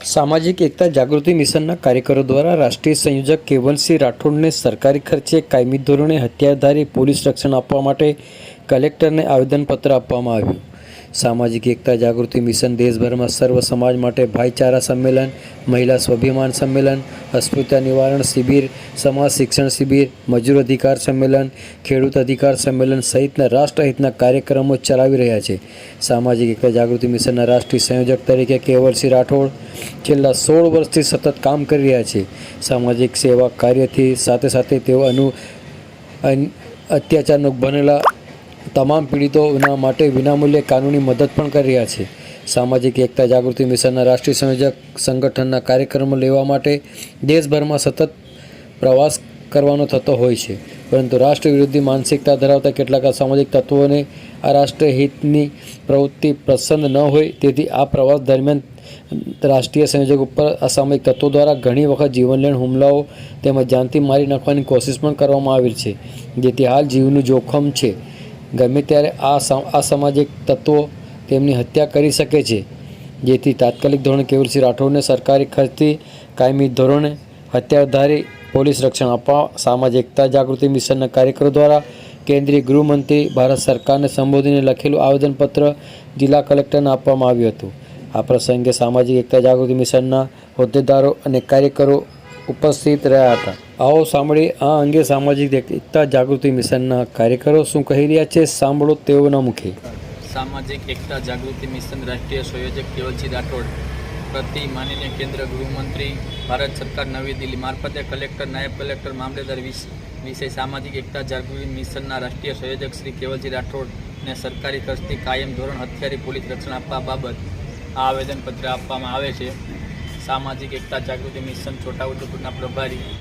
સામાજિક એકતા જાગૃતિ મિશનના કાર્યકરો દ્વારા રાષ્ટ્રીય સંયોજક કેવલસિંહ રાઠોડને સરકારી ખર્ચે કાયમી ધોરણે હત્યાધારી પોલીસ રક્ષણ આપવા માટે કલેક્ટરને આવેદનપત્ર આપવામાં આવ્યું. સામાજિક એકતા જાગૃતિ મિશન દેશભરમાં સર્વ સમાજ માટે ભાઈચારા સંમેલન, મહિલા સ્વાભિમાન સંમેલન અસ્પૃશ્યતા નિવારણ શિબિર, સમાજ શિક્ષણ શિબિર, મજૂર અધિકાર સંમેલન, ખેડૂત અધિકાર સંમેલન સહિતના રાષ્ટ્રહિતના કાર્યક્રમો ચલાવી રહ્યા છે. સામાજિક એકતા જાગૃતિ મિશનના રાષ્ટ્રીય સંયોજક તરીકે કેવલસિંહ રાઠોડ છેલ્લા સોળ વર્ષથી સતત કામ કરી રહ્યા છે. સામાજિક સેવા કાર્યથી સાથે સાથે તેઓ અનુ અત્યાચારનો બનેલા તમામ પીડિતોના માટે વિનામૂલ્યે કાનૂની મદદ પણ કરી રહ્યા છે. સામાજિક એકતા જાગૃતિ મિશનના રાષ્ટ્રીય સંયોજક સંગઠનના કાર્યક્રમો લેવા માટે દેશભરમાં સતત પ્રવાસ કરવાનો થતો હોય છે. પરંતુ રાષ્ટ્ર વિરોધી માનસિકતા ધરાવતા કેટલાક સામાજિક તત્વોને આ રાષ્ટ્રહિતની પ્રવૃત્તિ પસંદ ન હોય તેથી આ પ્રવાસ દરમિયાન રાષ્ટ્રીય સંયોજક ઉપર અસામયિક તત્વો દ્વારા ઘણી વખત જીવનલેણ હુમલાઓ તેમજ જાનથી મારી નાખવાની કોશિશ પણ કરવામાં આવી છે. જેથી હાલ જીવનું જોખમ છે. ગમે ત્યારે આ અસામાજિક તત્વો તેમની હત્યા કરી શકે છે. જેથી તાત્કાલિક ધોરણે કેવલસિંહ રાઠોડને સરકારી ખર્ચથી કાયમી ધોરણે હત્યાધારી પોલીસ રક્ષણ આપવા સામાજિક એકતા જાગૃતિ મિશનના કાર્યકરો દ્વારા કેન્દ્રીય ગૃહમંત્રી ભારત સરકારને સંબોધીને લખેલું આવેદનપત્ર જિલ્લા કલેક્ટરને આપવામાં આવ્યું હતું. આ પ્રસંગે સામાજિક એકતા જાગૃતિ મિશનના હોદ્દેદારો અને કાર્યકરો ઉપસ્થિત રહ્યા હતા. આવો સાંભળી, આ અંગે સામાજિક એકતા જાગૃતિ મિશનના કાર્યકરો શું કહી રહ્યા છે, સાંભળો તેઓના મુખે. સામાજિક એકતા જાગૃતિ મિશન રાષ્ટ્રીય સંયોજક કેવલજી રાઠોડ, પ્રતિ માનીને કેન્દ્ર ગૃહમંત્રી, ભારત સરકાર નવી દિલ્હી મારફતે કલેક્ટર, નાયબ કલેક્ટર, મામલેદાર વિશ- સામાજિક એકતા જાગૃતિ મિશનના રાષ્ટ્રીય સંયોજક શ્રી કેવલજી રાઠોડને સરકારી ખર્ચથી કાયમ ધોરણ હથિયારી પોલીસ રક્ષણ આપવા બાબત આ આવેદનપત્ર આપવામાં આવે છે. સામાજિક એકતા જાગૃતિ મિશન છોટાઉદેપુરના પ્રભારી